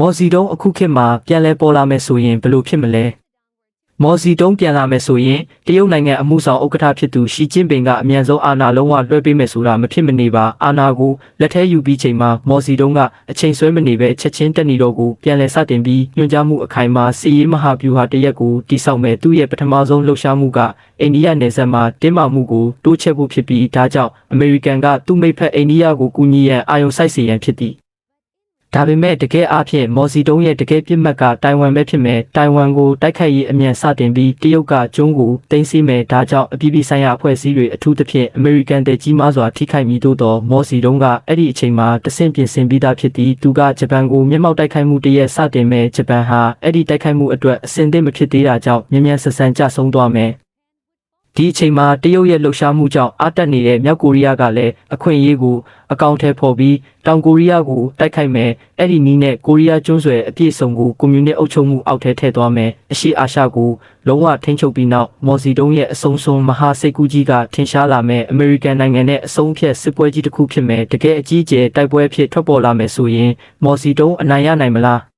မော်စီတုံးအခုခေတ်မှာပြန်လဲပေါ်လာမယ်ဆိုရင်ဘယ်လိုဖြစ်မလဲမော်စီတုံးပြန်လာမယ်ဆိုရင်တရုတ်နိုင်ငံအမှုဆောင်ဥက္ကဋ္ဌဖြစ်သူရှီကျင်းပင်ကအမြန်ဆုံးအာဏာလုံးဝလွှဲပေးမယ်ဆိုတာမဖြစ်မနေပါအာဏာကိုလက်ထဲယူပြီးချိန်မှာမော်စီတုံးကအချိန်ဆွဲမနေပဲချက်ချင်းတက်နေတော့ကိုပြန်လဲစတင်ပြီးညွှန်ကြားမှုအခိုင်အမာစီရေးမဟာဗျူဟာတရက်ကိုတိစောက်မဲ့သူ့ရဲ့ပထမဆုံးလှုပ်ရှားမှုကအိန္ဒိယနယ်စပ်မှာတင်းမာမှုကိုတိုးချဲ့ဖို့ဖြစ်ပြီးဒါကြောင့်အမေရိကန်ကသူ့မိတ်ဖက်အိန္ဒိယကိုကူညီရန်အာရုံစိုက်စေရန်ဖြစ်သည် ဒါပေမဲ့တကယ်အားဖြင့်မော်စီတုံးရဲ့တကယ်ပြစ်မှတ်ကတိုင်ဝမ်ပဲဖြစ်မယ်တိုင်ဝမ်ကိုတိုက်ခိုက်ရေးအမြန်စတင်ပြီးတရုတ်ကကျုံးကိုတင်းစီမယ်ဒါကြောင့်အပြည်ပြည်ဆိုင်ရာအဖွဲ့အစည်းတွေအထူးသဖြင့်အမေရိကန်တဲ့ကြီးမားစွာထိခိုက်မိတို့တော့မော်စီတုံးကအဲ့ဒီအချိန်မှာတဆင့်ပြင်ဆင်ပြီးသားဖြစ်ပြီးသူကဂျပန်ကိုမျက်မှောက်တိုက်ခိုက်မှုတရက်စတင်မယ်ဂျပန်ဟာအဲ့ဒီတိုက်ခိုက်မှုအတွက်အဆင်သင့်မဖြစ်သေးတာကြောင့်မြန်မြန်ဆဆန်ကြဆုံးသွားမယ် ဒီအချိန်မှာတရုတ်ရဲ့လှုပ်ရှားမှုကြောင့်အတက်နေတဲ့မြောက်ကိုရီးယားကလည်းအခွင့်အရေးကိုအကောင့်ထဲပေါ်ပြီးတောင်ကိုရီးယားကိုတိုက်ခိုက်မယ်အဲ့ဒီနီးနဲ့ကိုရီးယားကျွန်းဆွယ်အပြည့်အစုံကိုကွန်မြူနတီအုပ်ချုပ်မှုအောက်ထဲထည့်သွားမယ်အရှိအာရှကိုလုံးဝထိန်းချုပ်ပြီးနောက်မော်စီတုံးရဲ့အဆုံးစွန်မဟာစိတ်ကူးကြီးကထင်ရှားလာမယ်အမေရိကန်နိုင်ငံနဲ့အဆုံးဖြတ်စစ်ပွဲကြီးတစ်ခုဖြစ်မယ်တကယ်အကြီးအကျယ်တိုက်ပွဲဖြစ်ထွက်ပေါ်လာမယ်ဆိုရင်မော်စီတုံးအနိုင်ရနိုင်မလား